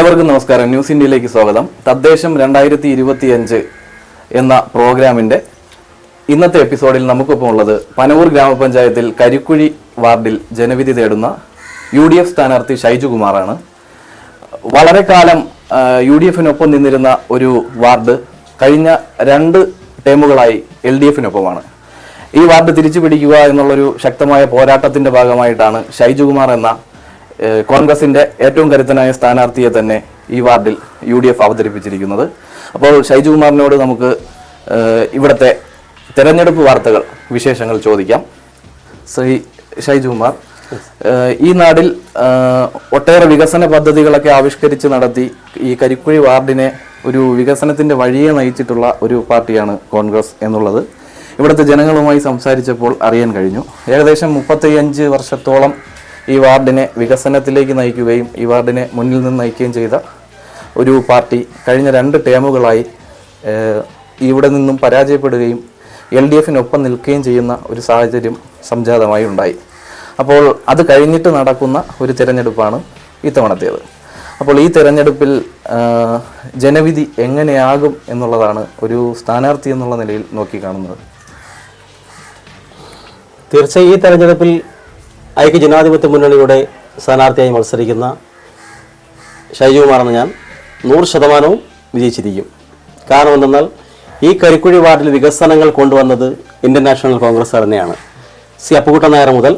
ഏവർക്കും നമസ്കാരം. ന്യൂസ് ഇന്ത്യയിലേക്ക് സ്വാഗതം. തദ്ദേശം രണ്ടായിരത്തി ഇരുപത്തിയഞ്ച് എന്ന പ്രോഗ്രാമിന്റെ ഇന്നത്തെ എപ്പിസോഡിൽ നമുക്കൊപ്പം ഉള്ളത് പനവൂർ ഗ്രാമപഞ്ചായത്തിൽ കരിക്കുഴി വാർഡിൽ ജനവിധി തേടുന്ന യു ഡി എഫ് സ്ഥാനാർത്ഥി ഷൈജു കുമാറാണ്. വളരെ കാലം യു ഡി എഫിനൊപ്പം നിന്നിരുന്ന ഒരു വാർഡ് കഴിഞ്ഞ രണ്ട് ടേമുകളായി എൽ ഡി എഫിനൊപ്പമാണ്. ഈ വാർഡ് തിരിച്ചു പിടിക്കുക എന്നുള്ളൊരു ശക്തമായ പോരാട്ടത്തിന്റെ ഭാഗമായിട്ടാണ് ഷൈജുകുമാർ എന്ന കോൺഗ്രസിന്റെ ഏറ്റവും കരുത്തനായ സ്ഥാനാർത്ഥിയെ തന്നെ ഈ വാർഡിൽ യു ഡി എഫ് അവതരിപ്പിച്ചിരിക്കുന്നത്. അപ്പോൾ ഷൈജുകുമാറിനോട് നമുക്ക് ഇവിടുത്തെ തെരഞ്ഞെടുപ്പ് വാർത്തകൾ വിശേഷങ്ങൾ ചോദിക്കാം. ശ്രീ ഷൈജുകുമാർ ഈ നാടിൽ ഒട്ടേറെ വികസന പദ്ധതികളൊക്കെ ആവിഷ്കരിച്ച് നടത്തി ഈ കരിക്കുഴി വാർഡിനെ ഒരു വികസനത്തിന്റെ വഴിയെ നയിച്ചിട്ടുള്ള ഒരു പാർട്ടിയാണ് കോൺഗ്രസ് എന്നുള്ളത്. ഇവിടുത്തെ ജനങ്ങളുമായി സംസാരിച്ചപ്പോൾ അറിയാൻ കഴിഞ്ഞു. ഏകദേശം മുപ്പത്തിയഞ്ച് വർഷത്തോളം ഈ വാർഡിനെ വികസനത്തിലേക്ക് നയിക്കുകയും ഈ വാർഡിനെ മുന്നിൽ നിന്ന് നയിക്കുകയും ചെയ്ത ഒരു പാർട്ടി കഴിഞ്ഞ രണ്ട് ടേമുകളായി ഇവിടെ നിന്നും പരാജയപ്പെടുകയും എൽ ഡി എഫിനൊപ്പം നിൽക്കുകയും ചെയ്യുന്ന ഒരു സാഹചര്യം സംജാതമായി ഉണ്ടായി. അപ്പോൾ അത് കഴിഞ്ഞിട്ട് നടക്കുന്ന ഒരു തിരഞ്ഞെടുപ്പാണ് ഇത്തവണത്തേത്. അപ്പോൾ ഈ തിരഞ്ഞെടുപ്പിൽ ജനവിധി എങ്ങനെയാകും എന്നുള്ളതാണ് ഒരു സ്ഥാനാർത്ഥി എന്നുള്ള നിലയിൽ നോക്കിക്കാണുന്നത് തീർച്ചയായും ഈ തെരഞ്ഞെടുപ്പിൽ ഐക്യ ജനാധിപത്യ മുന്നണിയുടെ സ്ഥാനാർത്ഥിയായി മത്സരിക്കുന്ന ഷൈജുകുമാറെന്ന് ഞാൻ നൂറ് ശതമാനവും വിജയിച്ചിരിക്കും. കാരണം എന്തെന്നാൽ ഈ കരിക്കുഴി വാർഡിൽ വികസനങ്ങൾ കൊണ്ടുവന്നത് ഇന്ത്യൻ നാഷണൽ കോൺഗ്രസ് തന്നെയാണ് സി അപ്പുകുട്ടൻ നായർ മുതൽ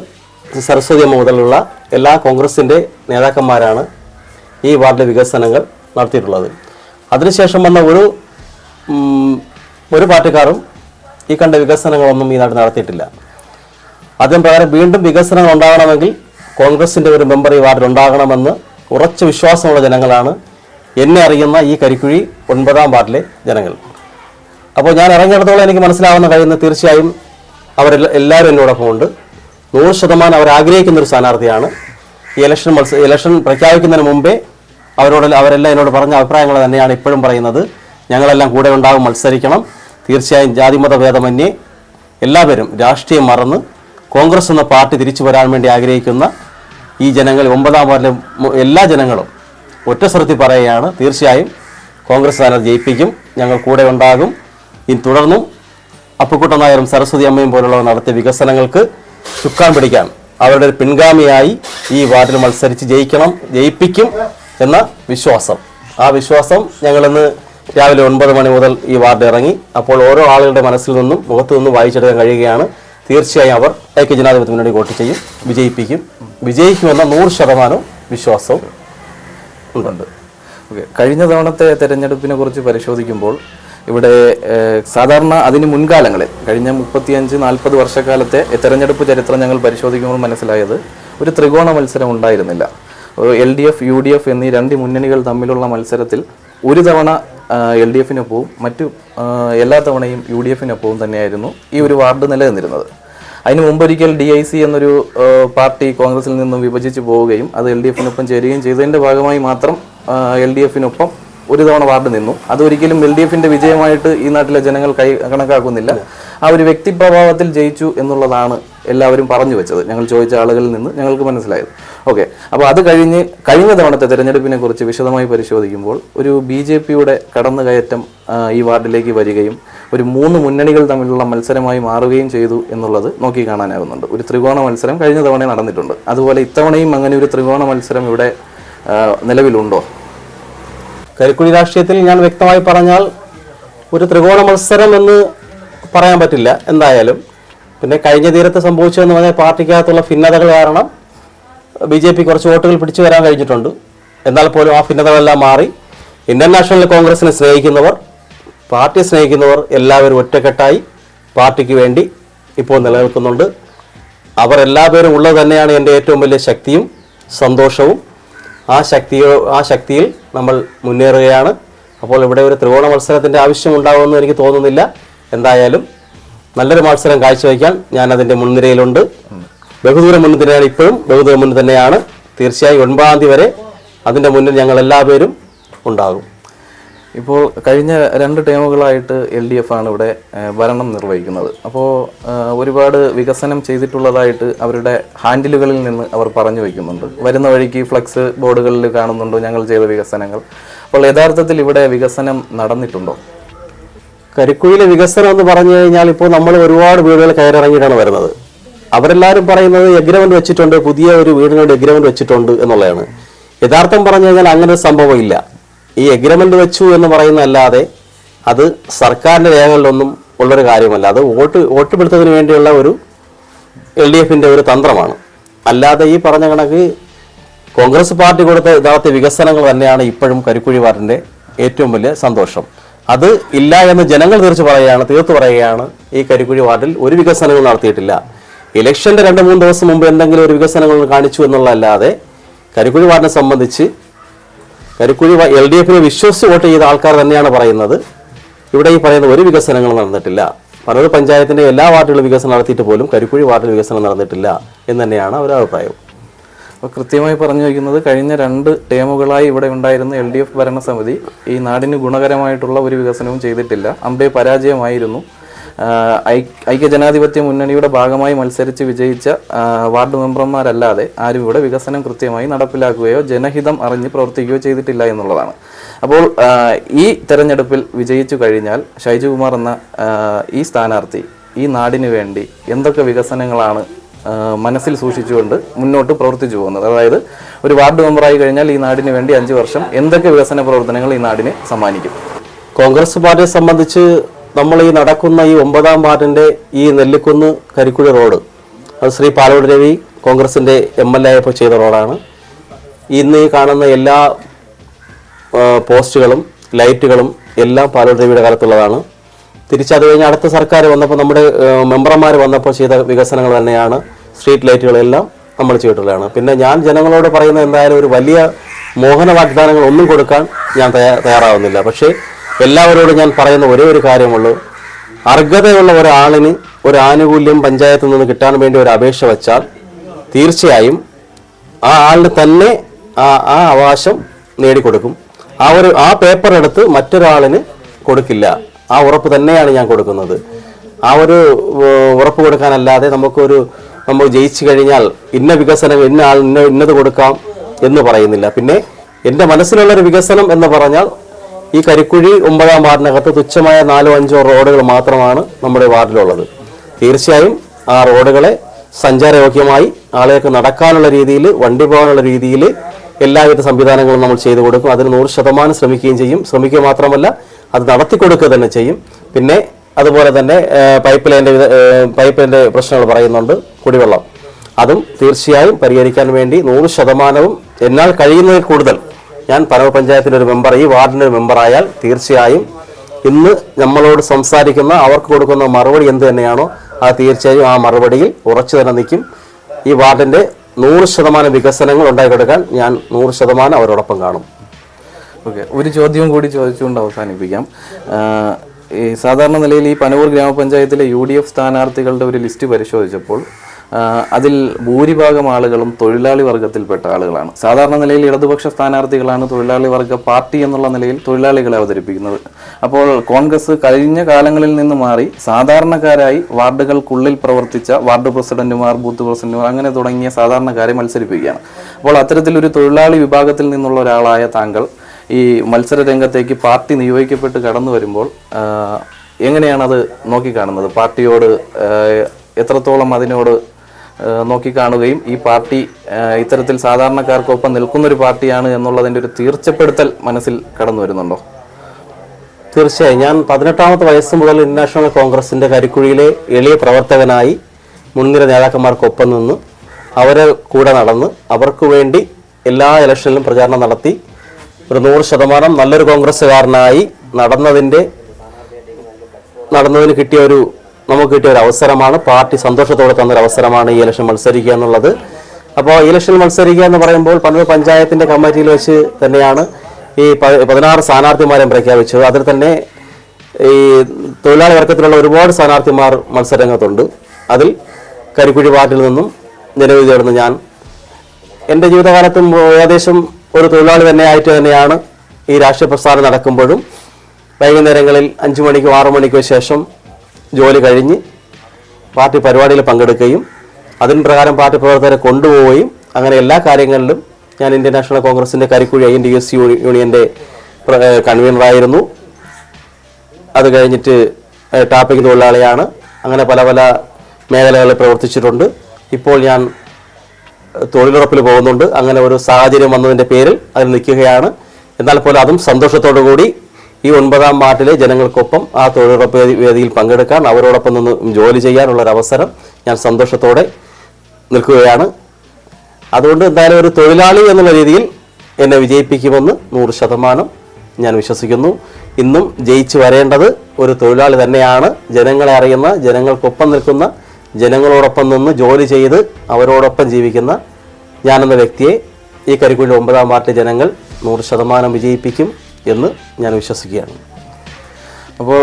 സരസ്വതി അമ്മ മുതലുള്ള എല്ലാ കോൺഗ്രസിന്റെ നേതാക്കന്മാരാണ് ഈ വാർഡിലെ വികസനങ്ങൾ നടത്തിയിട്ടുള്ളത്. അതിനുശേഷം വന്ന ഒരു ഒരു പാർട്ടിക്കാരും ഈ കണ്ട വികസനങ്ങളൊന്നും ഈ നാട്ടിൽ നടത്തിയിട്ടില്ല. അതിന് പകരം വീണ്ടും വികസനങ്ങൾ ഉണ്ടാകണമെങ്കിൽ കോൺഗ്രസിന്റെ ഒരു മെമ്പർ ഈ വാർഡിൽ ഉണ്ടാകണമെന്ന് ഉറച്ച വിശ്വാസമുള്ള ജനങ്ങളാണ്. എന്നെ അറിയുന്ന ഈ കരിക്കുഴി ഒൻപതാം വാർഡിലെ ജനങ്ങൾ. അപ്പോൾ ഞാൻ ഇറങ്ങിയിടത്തോളം എനിക്ക് മനസ്സിലാവുന്ന കഴിയുന്ന തീർച്ചയായും അവരെ എല്ലാവരും എന്നോടൊപ്പം ഉണ്ട്. നൂറ് ശതമാനം അവർ ആഗ്രഹിക്കുന്ന ഒരു സ്ഥാനാർത്ഥിയാണ്. ഈ ഇലക്ഷൻ മത്സ ഇലക്ഷൻ പ്രഖ്യാപിക്കുന്നതിന് മുമ്പേ അവരോട് അവരെല്ലാം എന്നോട് പറഞ്ഞ അഭിപ്രായങ്ങൾ തന്നെയാണ് ഇപ്പോഴും പറയുന്നത്. ഞങ്ങളെല്ലാം കൂടെ ഉണ്ടാകും മത്സരിക്കണം. തീർച്ചയായും ജാതിമത ഭേദമന്യേ എല്ലാവരും രാഷ്ട്രീയം മറന്ന് കോൺഗ്രസ് എന്ന പാർട്ടി തിരിച്ചു വരാൻ വേണ്ടി ആഗ്രഹിക്കുന്ന ഈ ജനങ്ങൾ ഒമ്പതാം വാർഡിലെ എല്ലാ ജനങ്ങളും ഒറ്റ സ്വരത്തിൽ പറയുകയാണ് തീർച്ചയായും കോൺഗ്രസ് സ്ഥാനാർത്ഥി ജയിപ്പിക്കും ഞങ്ങൾ കൂടെ ഉണ്ടാകും. ഇനി തുടർന്നും അപ്പുക്കുട്ടൻ നായരും സരസ്വതി അമ്മയും പോലുള്ളവർ നടത്തിയ വികസനങ്ങൾക്ക് ചുക്കാൻ പിടിക്കാൻ അവരുടെ ഒരു പിൻഗാമിയായി ഈ വാർഡിൽ മത്സരിച്ച് ജയിക്കണം ജയിപ്പിക്കും എന്ന വിശ്വാസം. ആ വിശ്വാസം ഞങ്ങളിന്ന് രാവിലെ ഒൻപത് മണി മുതൽ ഈ വാർഡ് ഇറങ്ങി അപ്പോൾ ഓരോ ആളുകളുടെ മനസ്സിൽ നിന്നും മുഖത്തു നിന്നും വായിച്ചെടുക്കാൻ കഴിയുകയാണ്. തീർച്ചയായും അവർ ഐക്യ ജനാധിപത്യത്തിന് വേണ്ടി വോട്ട് ചെയ്യും വിജയിപ്പിക്കും. വിജയിക്കുമെന്ന നൂറ് ശതമാനവും വിശ്വാസവും ഉണ്ട്. ഓക്കെ. കഴിഞ്ഞ തവണത്തെ തെരഞ്ഞെടുപ്പിനെ കുറിച്ച് പരിശോധിക്കുമ്പോൾ ഇവിടെ സാധാരണ അതിന് മുൻകാലങ്ങളിൽ കഴിഞ്ഞ മുപ്പത്തിയഞ്ച് നാൽപ്പത് വർഷക്കാലത്തെ തെരഞ്ഞെടുപ്പ് ചരിത്രം ഞങ്ങൾ പരിശോധിക്കുമ്പോൾ മനസ്സിലായത് ഒരു ത്രികോണ മത്സരം ഉണ്ടായിരുന്നില്ല. L D F U D F എന്നീ രണ്ട് മുന്നണികൾ തമ്മിലുള്ള മത്സരത്തിൽ ഒരു തവണ എൽ ഡി എഫിനൊപ്പവും മറ്റ് എല്ലാ തവണയും യു ഡി എഫിനൊപ്പവും തന്നെയായിരുന്നു ഈ ഒരു വാർഡ് നിലനിന്നിരുന്നത്. അതിന് മുമ്പൊരിക്കൽ ഡി ഐ സി എന്നൊരു പാർട്ടി കോൺഗ്രസിൽ നിന്നും വിഭജിച്ച് പോവുകയും അത് എൽ ഡി എഫിനൊപ്പം ചേരുകയും ചെയ്തതിന്റെ ഭാഗമായി മാത്രം എൽ ഡി എഫിനൊപ്പം ഒരു തവണ വാർഡ് നിന്നു. അതൊരിക്കലും എൽ ഡി എഫിന്റെ വിജയമായിട്ട് ഈ നാട്ടിലെ ജനങ്ങൾ കൈ കണക്കാക്കുന്നില്ല. ആ ഒരു വ്യക്തിപ്രഭാവത്തിൽ ജയിച്ചു എന്നുള്ളതാണ് എല്ലാവരും പറഞ്ഞു വെച്ചത്. ഞങ്ങൾ ചോദിച്ച ആളുകളിൽ നിന്ന് ഞങ്ങൾക്ക് മനസ്സിലായത്. ഓക്കെ. അപ്പോൾ അത് കഴിഞ്ഞ് കഴിഞ്ഞ തവണത്തെ തെരഞ്ഞെടുപ്പിനെ കുറിച്ച് വിശദമായി പരിശോധിക്കുമ്പോൾ ഒരു ബി ജെ പിയുടെ കടന്നുകയറ്റം ഈ വാർഡിലേക്ക് വരികയും ഒരു മൂന്ന് മുന്നണികൾ തമ്മിലുള്ള മത്സരമായി മാറുകയും ചെയ്തു എന്നുള്ളത് നോക്കി കാണാനാകുന്നുണ്ട്. ഒരു ത്രികോണ മത്സരം കഴിഞ്ഞ തവണ നടന്നിട്ടുണ്ട്. അതുപോലെ ഇത്തവണയും അങ്ങനെ ഒരു ത്രികോണ മത്സരം ഇവിടെ നിലവിലുണ്ടോ? കരിക്കുഴി രാഷ്ട്രീയത്തിൽ ഞാൻ വ്യക്തമായി പറഞ്ഞാൽ ഒരു ത്രികോണ മത്സരം എന്ന് പറയാൻ പറ്റില്ല എന്തായാലും. പിന്നെ കഴിഞ്ഞ തീരത്ത് സംഭവിച്ചതെന്ന് പറഞ്ഞാൽ പാർട്ടിക്കകത്തുള്ള ഭിന്നതകൾ കാരണം ബി ജെ പി കുറച്ച് വോട്ടുകൾ പിടിച്ചു വരാൻ കഴിഞ്ഞിട്ടുണ്ട്. എന്നാൽ പോലും ആ ഭിന്നതകളെല്ലാം മാറി. ഇന്ത്യൻ നാഷണൽ കോൺഗ്രസിനെ സ്നേഹിക്കുന്നവർ പാർട്ടിയെ സ്നേഹിക്കുന്നവർ എല്ലാവരും ഒറ്റക്കെട്ടായി പാർട്ടിക്ക് വേണ്ടി ഇപ്പോൾ നിലനിൽക്കുന്നുണ്ട്. അവർ എല്ലാവരും ഉള്ളത് തന്നെയാണ് എന്റെ ഏറ്റവും വലിയ ശക്തിയും സന്തോഷവും. ആ ശക്തിയോ ആ ശക്തിയിൽ നമ്മൾ മുന്നേറുകയാണ്. അപ്പോൾ ഇവിടെ ഒരു ത്രികോണ മത്സരത്തിന്റെ ആവശ്യം ഉണ്ടാകുമെന്ന് എനിക്ക് തോന്നുന്നില്ല. എന്തായാലും നല്ലൊരു മത്സരം കാഴ്ചവെക്കാൻ ഞാൻ അതിന്റെ മുൻനിരയിലുണ്ട്. ബഹുദൂരം മുന്നിൽ തന്നെയാണ് ഇപ്പോഴും ബഹുദൂരം മുന്നിൽ തന്നെയാണ്. തീർച്ചയായും ഒൻപതാം തീയതി വരെ അതിന്റെ മുന്നിൽ ഞങ്ങൾ എല്ലാവരും ഉണ്ടാകും. ഇപ്പോൾ കഴിഞ്ഞ രണ്ട് ടേമുകളായിട്ട് എൽ ഡി എഫ് ആണ് ഇവിടെ ഭരണം നിർവഹിക്കുന്നത്. അപ്പോൾ ഒരുപാട് വികസനം ചെയ്തിട്ടുള്ളതായിട്ട് അവരുടെ ഹാൻഡിലുകളിൽ നിന്ന് അവർ പറഞ്ഞു വയ്ക്കുന്നുണ്ട് വരുന്ന വഴിക്ക് ഫ്ലക്സ് ബോർഡുകളിൽ കാണുന്നുണ്ടോ ഞങ്ങൾ ചെയ്ത വികസനങ്ങൾ. അപ്പോൾ യഥാർത്ഥത്തിൽ ഇവിടെ വികസനം നടന്നിട്ടുണ്ടോ? കരിക്കുഴിയിലെ വികസനം എന്ന് പറഞ്ഞു കഴിഞ്ഞാൽ ഇപ്പോൾ നമ്മൾ ഒരുപാട് വീടുകൾ കയറിറങ്ങിയിട്ടാണ് വരുന്നത്. അവരെല്ലാവരും പറയുന്നത് എഗ്രിമെന്റ് വെച്ചിട്ടുണ്ട് പുതിയ ഒരു വീടിനോട് എഗ്രിമെന്റ് വെച്ചിട്ടുണ്ട് എന്നുള്ളതാണ്. യഥാർത്ഥം പറഞ്ഞു കഴിഞ്ഞാൽ അങ്ങനെ ഒരു സംഭവമില്ല. ഈ എഗ്രിമെന്റ് വെച്ചു എന്ന് പറയുന്നതല്ലാതെ അത് സർക്കാരിന്റെ രേഖകളിലൊന്നും ഉള്ളൊരു കാര്യമല്ല. അത് വോട്ട് വോട്ട് പിടുത്തതിന് വേണ്ടിയുള്ള ഒരു എൽ ഡി എഫിന്റെ ഒരു തന്ത്രമാണ്. അല്ലാതെ ഈ പറഞ്ഞ കണക്ക് കോൺഗ്രസ് പാർട്ടി കൊടുത്ത യഥാർത്ഥ വികസനങ്ങൾ തന്നെയാണ് ഇപ്പോഴും കരിക്കുഴി വാർഡിന്റെ ഏറ്റവും വലിയ സന്തോഷം. അത് ഇല്ല എന്ന് ജനങ്ങൾ തീർച്ചു പറയുകയാണ് തീർത്തു പറയുകയാണ് ഈ കരിക്കുഴി വാർഡിൽ ഒരു വികസനവും നടത്തിയിട്ടില്ല. ഇലക്ഷന്റെ രണ്ട് മൂന്ന് ദിവസം മുമ്പ് എന്തെങ്കിലും ഒരു വികസനങ്ങൾ കാണിച്ചു എന്നുള്ളതല്ലാതെ കരിക്കുഴി വാർഡിനെ സംബന്ധിച്ച് കരിക്കുഴി എൽ ഡി എഫിനെ വിശ്വസിച്ച് വോട്ട് ചെയ്ത ആൾക്കാർ തന്നെയാണ് പറയുന്നത്. ഇവിടെ ഈ പറയുന്ന ഒരു വികസനങ്ങളും നടന്നിട്ടില്ല. പനൂർ പഞ്ചായത്തിന്റെ എല്ലാ വാർഡുകളും വികസനം നടത്തിയിട്ട് പോലും കരിക്കുഴി വാർഡിൽ വികസനം നടന്നിട്ടില്ല എന്ന് തന്നെയാണ് അവരുടെ അഭിപ്രായം. അപ്പോൾ കൃത്യമായി പറഞ്ഞു വയ്ക്കുന്നത് കഴിഞ്ഞ രണ്ട് ടേമുകളായി ഇവിടെ ഉണ്ടായിരുന്ന എൽ ഡി എഫ് ഭരണസമിതി ഈ നാടിന് ഗുണകരമായിട്ടുള്ള ഒരു വികസനവും ചെയ്തിട്ടില്ല. അമ്പേ പരാജയമായിരുന്നു. ഐക്യജനാധിപത്യ മുന്നണിയുടെ ഭാഗമായി മത്സരിച്ച് വിജയിച്ച വാർഡ് മെമ്പർമാരല്ലാതെ ആരും ഇവിടെ വികസനം കൃത്യമായി നടപ്പിലാക്കുകയോ ജനഹിതം അറിഞ്ഞ് പ്രവർത്തിക്കുകയോ ചെയ്തിട്ടില്ല എന്നുള്ളതാണ്. അപ്പോൾ ഈ തെരഞ്ഞെടുപ്പിൽ വിജയിച്ചു കഴിഞ്ഞാൽ ഷൈജുകുമാർ എന്ന ഈ സ്ഥാനാർത്ഥി ഈ നാടിന് വേണ്ടി എന്തൊക്കെ വികസനങ്ങളാണ് മനസ്സിൽ സൂക്ഷിച്ചുകൊണ്ട് മുന്നോട്ട് പ്രവർത്തിച്ചു പോകുന്നത്? അതായത് ഒരു വാർഡ് മെമ്പറായി കഴിഞ്ഞാൽ ഈ നാടിന് വേണ്ടി അഞ്ച് വർഷം എന്തൊക്കെ വികസന പ്രവർത്തനങ്ങൾ ഈ നാടിനെ സമ്മാനിക്കും? കോൺഗ്രസ് പാർട്ടിയെ സംബന്ധിച്ച് നമ്മൾ ഈ നടക്കുന്ന ഈ ഒമ്പതാം വാർഡിന്റെ ഈ നെല്ലിക്കുന്ന് കരിക്കുഴി റോഡ് അത് ശ്രീ പാലോട് രവി കോൺഗ്രസിന്റെ എം എൽ എ ആയപ്പോൾ ചെയ്ത റോഡാണ്. ഇന്ന് ഈ കാണുന്ന എല്ലാ പോസ്റ്റുകളും ലൈറ്റുകളും എല്ലാം പാലോട് രവിയുടെ കാലത്തുള്ളതാണ്. തിരിച്ചത് കഴിഞ്ഞ് അടുത്ത സർക്കാർ വന്നപ്പോൾ നമ്മുടെ മെമ്പർമാർ വന്നപ്പോൾ ചെയ്ത വികസനങ്ങൾ തന്നെയാണ്. സ്ട്രീറ്റ് ലൈറ്റുകളെല്ലാം നമ്മൾ ചെയ്തിട്ടുള്ളതാണ്. പിന്നെ ഞാൻ ജനങ്ങളോട് പറയുന്നത് എന്തായാലും ഒരു വലിയ മോഹന വാഗ്ദാനങ്ങൾ ഒന്നും കൊടുക്കാൻ ഞാൻ തയ്യാ- തയ്യാറാവുന്നില്ല. പക്ഷേ എല്ലാവരോടും ഞാൻ പറയുന്ന ഒരേ ഒരു കാര്യമുള്ളൂ. അർഹതയുള്ള ഒരാളിന് ഒരു ആനുകൂല്യം പഞ്ചായത്തിൽ നിന്ന് കിട്ടാൻ വേണ്ടി ഒരു അപേക്ഷ വച്ചാൽ തീർച്ചയായും ആ ആളിന് തന്നെ ആ ആ അവകാശം നേടിക്കൊടുക്കും. ആ ഒരു ആ പേപ്പർ എടുത്ത് മറ്റൊരാളിന് കൊടുക്കില്ല. ആ ഉറപ്പ് തന്നെയാണ് ഞാൻ കൊടുക്കുന്നത്. ആ ഒരു ഉറപ്പ് കൊടുക്കാനല്ലാതെ നമുക്കൊരു നമ്മൾ ജയിച്ചു കഴിഞ്ഞാൽ ഇന്ന വികസനം ഇന്ന ആൾ ഇന്ന ഇന്നത് കൊടുക്കാം എന്ന് പറയുന്നില്ല. പിന്നെ എന്റെ മനസ്സിലുള്ളൊരു വികസനം എന്ന് പറഞ്ഞാൽ ഈ കരിക്കുഴി ഒമ്പതാം വാർഡിനകത്ത് തുച്ഛമായ നാലോ അഞ്ചോ റോഡുകൾ മാത്രമാണ് നമ്മുടെ വാർഡിലുള്ളത്. തീർച്ചയായും ആ റോഡുകളെ സഞ്ചാരയോഗ്യമായി ആളുകൾക്ക് നടക്കാനുള്ള രീതിയിൽ വണ്ടി പോകാനുള്ള രീതിയിൽ എല്ലാവിധ സംവിധാനങ്ങളും നമ്മൾ ചെയ്തു കൊടുക്കും. അതിന് നൂറ് ശതമാനം ശ്രമിക്കുകയും ചെയ്യും. ശ്രമിക്കുക മാത്രമല്ല അത് നടത്തി കൊടുക്കുക തന്നെ ചെയ്യും. പിന്നെ അതുപോലെ തന്നെ പൈപ്പ് ലൈന്റെ വിധ- പൈപ്പ് ലൈന്റെ പ്രശ്നങ്ങൾ പറയുന്നുണ്ട് കുടിവെള്ളം. അതും തീർച്ചയായും പരിഹരിക്കാൻ വേണ്ടി നൂറ് ശതമാനവും എന്നാൽ കഴിയുന്നതിൽ കൂടുതൽ ഞാൻ പനവ പഞ്ചായത്തിന്റെ ഒരു മെമ്പർ ഈ വാർഡിന്റെ ഒരു മെമ്പറായാൽ തീർച്ചയായും ഇന്ന് നമ്മളോട് സംസാരിക്കുന്ന അവർക്ക് കൊടുക്കുന്ന മറുപടി എന്ത് തന്നെയാണോ അത് തീർച്ചയായും ആ മറുപടിയിൽ ഉറച്ചു തന്നെ നിൽക്കും. ഈ വാർഡിന്റെ നൂറ് ശതമാനം വികസനങ്ങൾ ഉണ്ടാക്കിയെടുക്കാൻ ഞാൻ നൂറ് ശതമാനം അവരോടൊപ്പം കാണും. ഓക്കെ ഒരു ചോദ്യം കൂടി ചോദിച്ചുകൊണ്ട് അവസാനിപ്പിക്കാം. ഈ സാധാരണ നിലയിൽ ഈ പനവൂർ ഗ്രാമപഞ്ചായത്തിലെ യു ഡി എഫ് സ്ഥാനാർത്ഥികളുടെ ഒരു ലിസ്റ്റ് പരിശോധിച്ചപ്പോൾ ആ, അതിൽ ഭൂരിഭാഗം ആളുകളും തൊഴിലാളി വർഗത്തിൽപ്പെട്ട ആളുകളാണ്. സാധാരണ നിലയിൽ ഇടതുപക്ഷ സ്ഥാനാർത്ഥികളാണ് തൊഴിലാളി വർഗ പാർട്ടി എന്നുള്ള നിലയിൽ തൊഴിലാളികളെ അവതരിപ്പിക്കുന്നത്. അപ്പോൾ കോൺഗ്രസ് കഴിഞ്ഞ കാലങ്ങളിൽ നിന്ന് മാറി സാധാരണക്കാരായി വാർഡുകൾക്കുള്ളിൽ പ്രവർത്തിച്ച വാർഡ് പ്രസിഡന്റുമാർ ബൂത്ത് പ്രസിഡന്റുമാർ അങ്ങനെ തുടങ്ങിയ സാധാരണക്കാരെ മത്സരിപ്പിക്കുകയാണ്. അപ്പോൾ അത്തരത്തിലൊരു തൊഴിലാളി വിഭാഗത്തിൽ നിന്നുള്ള ഒരാളായ താങ്കൾ ഈ മത്സര രംഗത്തേക്ക് പാർട്ടി നിയോഗിക്കപ്പെട്ട് കടന്നു വരുമ്പോൾ എങ്ങനെയാണത് നോക്കിക്കാണുന്നത്? പാർട്ടിയോട് എത്രത്തോളം അതിനോട് നോക്കിക്കാണുകയും ഈ പാർട്ടി ഇത്തരത്തിൽ സാധാരണക്കാർക്കൊപ്പം നിൽക്കുന്നൊരു പാർട്ടിയാണ് എന്നുള്ളതിന്റെ ഒരു തീർച്ചപ്പെടുത്തൽ മനസ്സിൽ കടന്നു വരുന്നുണ്ടോ? തീർച്ചയായും. ഞാൻ പതിനെട്ടാമത്തെ വയസ്സ് മുതൽ ഇന്റർനാഷണൽ കോൺഗ്രസിന്റെ കരിക്കുഴിയിലെ എളിയ പ്രവർത്തകനായി മുൻനിര നേതാക്കന്മാർക്കൊപ്പം നിന്ന് അവരെ കൂടെ നടന്ന് അവർക്ക് വേണ്ടി എല്ലാ ഇലക്ഷനിലും പ്രചാരണം നടത്തി ഒരു നൂറ് ശതമാനം നല്ലൊരു കോൺഗ്രസ്സുകാരനായി നടന്നതിന്റെ നടന്നതിന് കിട്ടിയ ഒരു നമുക്ക് കിട്ടിയ ഒരു അവസരമാണ്. പാർട്ടി സന്തോഷത്തോടെ തന്നൊരു അവസരമാണ് ഈ ഇലക്ഷൻ മത്സരിക്കുക എന്നുള്ളത്. അപ്പോൾ ഇലക്ഷൻ മത്സരിക്കുക എന്ന് പറയുമ്പോൾ പനൂർ പഞ്ചായത്തിന്റെ കമ്മിറ്റിയിൽ വെച്ച് തന്നെയാണ് ഈ പതിനാറ് സ്ഥാനാർത്ഥിമാരെയും പ്രഖ്യാപിച്ചത്. അതിൽ തന്നെ ഈ തൊഴിലാളി വർഗത്തിലുള്ള ഒരുപാട് സ്ഥാനാർത്ഥിമാർ മത്സരരംഗത്തുണ്ട്. അതിൽ കരിക്കുഴി വാർഡിൽ നിന്നും നിലവിൽ ചേർന്ന് ഞാൻ എന്റെ ജീവിതകാലത്തും ഏകദേശം ഒരു തൊഴിലാളി തന്നെ ആയിട്ട് തന്നെയാണ് ഈ രാഷ്ട്രീയ പ്രസ്ഥാനം നടക്കുമ്പോഴും വൈകുന്നേരങ്ങളിൽ അഞ്ചു മണിക്കോ ആറു മണിക്കോ ശേഷം ജോലി കഴിഞ്ഞ് പാർട്ടി പരിപാടിയിൽ പങ്കെടുക്കുകയും അതിന് പ്രകാരം പാർട്ടി പ്രവർത്തകരെ കൊണ്ടുപോവുകയും അങ്ങനെ എല്ലാ കാര്യങ്ങളിലും ഞാൻ ഇന്ത്യൻ നാഷണൽ കോൺഗ്രസിന്റെ Karikkuzhi I N D S യൂണിയന്റെ കൺവീനറായിരുന്നു. അത് കഴിഞ്ഞിട്ട് ടാപ്പിക് തൊഴിലാളിയാണ്. അങ്ങനെ പല പല മേഖലകളിൽ പ്രവർത്തിച്ചിട്ടുണ്ട്. ഇപ്പോൾ ഞാൻ തൊഴിലുറപ്പിൽ പോകുന്നുണ്ട്. അങ്ങനെ ഒരു സാഹചര്യം വന്നതിന്റെ പേരിൽ അതിൽ നിൽക്കുകയാണ്. എന്നാൽ പോലും അതും സന്തോഷത്തോടു കൂടി ഈ ഒൻപതാം വാർഡിലെ ജനങ്ങൾക്കൊപ്പം ആ തൊഴിലുറപ്പ് വേദിയിൽ പങ്കെടുക്കാൻ അവരോടൊപ്പം നിന്ന് ജോലി ചെയ്യാനുള്ള ഒരു അവസരം ഞാൻ സന്തോഷത്തോടെ നിൽക്കുകയാണ്. അതുകൊണ്ട് എന്തായാലും ഒരു തൊഴിലാളി എന്നുള്ള രീതിയിൽ എന്നെ വിജയിപ്പിക്കുമെന്ന് നൂറ് ശതമാനം ഞാൻ വിശ്വസിക്കുന്നു. ഇന്നും ജയിച്ചു വരേണ്ടത് ഒരു തൊഴിലാളി തന്നെയാണ്. ജനങ്ങളെ അറിയുന്ന ജനങ്ങൾക്കൊപ്പം നിൽക്കുന്ന ജനങ്ങളോടൊപ്പം നിന്ന് ജോലി ചെയ്ത് അവരോടൊപ്പം ജീവിക്കുന്ന ഞാനെന്ന വ്യക്തിയെ ഈ കരിക്കുഴി ഒമ്പതാം വാർഡിലെ ജനങ്ങൾ നൂറ് ശതമാനം വിജയിപ്പിക്കും. എന്ന് ഞാൻ വിശ്വസിക്കുകയാണ്. അപ്പോൾ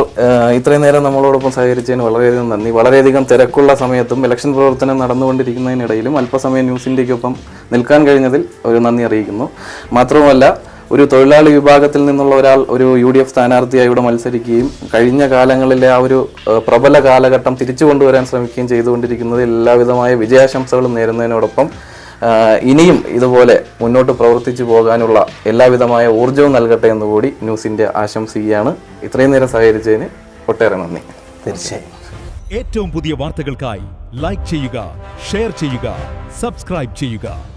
ഇത്രയും നേരം നമ്മളോടൊപ്പം സഹകരിച്ചതിന് വളരെയധികം നന്ദി. വളരെയധികം തിരക്കുള്ള സമയത്തും ഇലക്ഷൻ പ്രവർത്തനം നടന്നുകൊണ്ടിരിക്കുന്നതിനിടയിലും അല്പസമയം ന്യൂസ് ഇന്ത്യക്കൊപ്പം നിൽക്കാൻ കഴിഞ്ഞതിൽ ഒരു നന്ദി അറിയിക്കുന്നു. മാത്രവുമല്ല ഒരു തൊഴിലാളി വിഭാഗത്തിൽ നിന്നുള്ള ഒരാൾ ഒരു യു ഡി എഫ് സ്ഥാനാർത്ഥിയായി ഇവിടെ മത്സരിക്കുകയും കഴിഞ്ഞ കാലങ്ങളിലെ ആ ഒരു പ്രബല കാലഘട്ടം തിരിച്ചു കൊണ്ടുവരാൻ ശ്രമിക്കുകയും ചെയ്തുകൊണ്ടിരിക്കുന്നത് എല്ലാവിധമായ വിജയാശംസകളും നേരുന്നതിനോടൊപ്പം ഇനിയും ഇതുപോലെ മുന്നോട്ട് പ്രവർത്തിച്ചു പോകാനുള്ള എല്ലാവിധമായ ഊർജവും നൽകട്ടെ എന്ന് കൂടി ന്യൂസ് ഇന്ത്യ ആശംസിക്കുകയാണ് ഇത്രയും നേരം സഹകരിച്ചതിന് ഒട്ടേറെ നന്ദി. തീർച്ചയായും. ഏറ്റവും പുതിയ വാർത്തകൾക്കായി ലൈക്ക് ചെയ്യുക ഷെയർ ചെയ്യുക സബ്സ്ക്രൈബ് ചെയ്യുക.